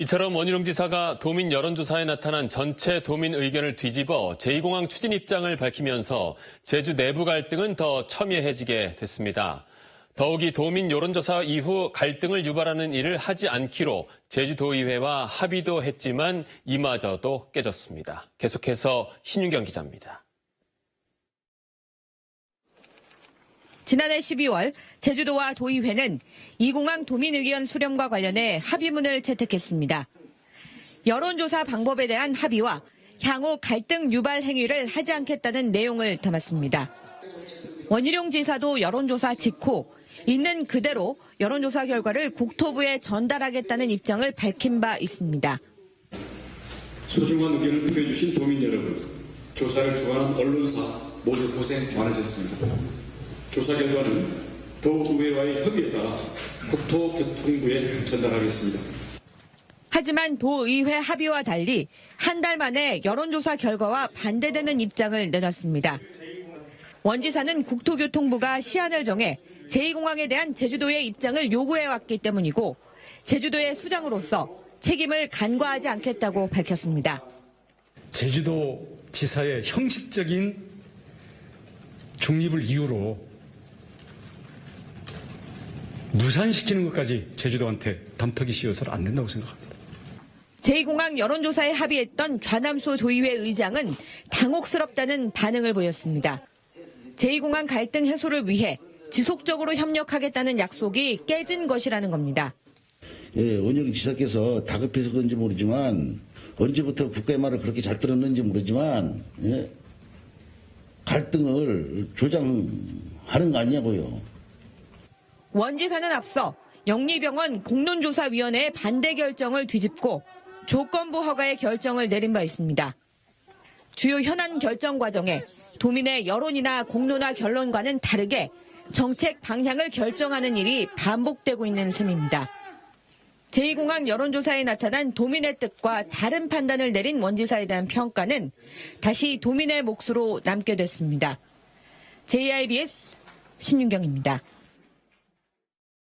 이처럼 원희룡 지사가 도민 여론조사에 나타난 전체 도민 의견을 뒤집어 제2공항 추진 입장을 밝히면서 제주 내부 갈등은 더 첨예해지게 됐습니다. 더욱이 도민 여론조사 이후 갈등을 유발하는 일을 하지 않기로 제주도의회와 합의도 했지만 이마저도 깨졌습니다. 계속해서 신윤경 기자입니다. 지난해 12월 제주도와 도의회는 이공항 도민 의견 수렴과 관련해 합의문을 채택했습니다. 여론조사 방법에 대한 합의와 향후 갈등 유발 행위를 하지 않겠다는 내용을 담았습니다. 원희룡 지사도 여론조사 직후 있는 그대로 여론조사 결과를 국토부에 전달하겠다는 입장을 밝힌 바 있습니다. 소중한 의견을 표해주신 도민 여러분, 조사를 주관한 언론사 모두 고생 많으셨습니다. 조사 결과는 도의회와의 협의에 따라 국토교통부에 전달하겠습니다. 하지만 도의회 합의와 달리 한 달 만에 여론조사 결과와 반대되는 입장을 내놨습니다. 원 지사는 국토교통부가 시한을 정해 제2공항에 대한 제주도의 입장을 요구해왔기 때문이고 제주도의 수장으로서 책임을 간과하지 않겠다고 밝혔습니다. 제주도 지사의 형식적인 중립을 이유로 무산시키는 것까지 제주도한테 담턱이 씌워서는 안 된다고 생각합니다. 제2공항 여론조사에 합의했던 좌남수 도의회 의장은 당혹스럽다는 반응을 보였습니다. 제2공항 갈등 해소를 위해 지속적으로 협력하겠다는 약속이 깨진 것이라는 겁니다. 예, 원영 지사께서 다급해서 그런지 모르지만 언제부터 국가의 말을 그렇게 잘 들었는지 모르지만 예, 갈등을 조장하는 거 아니냐고요. 원 지사는 앞서 영리병원 공론조사위원회의 반대 결정을 뒤집고 조건부 허가의 결정을 내린 바 있습니다. 주요 현안 결정 과정에 도민의 여론이나 공론화 결론과는 다르게 정책 방향을 결정하는 일이 반복되고 있는 셈입니다. 제2공항 여론조사에 나타난 도민의 뜻과 다른 판단을 내린 원지사에 대한 평가는 다시 도민의 몫으로 남게 됐습니다. JIBS 신윤경입니다.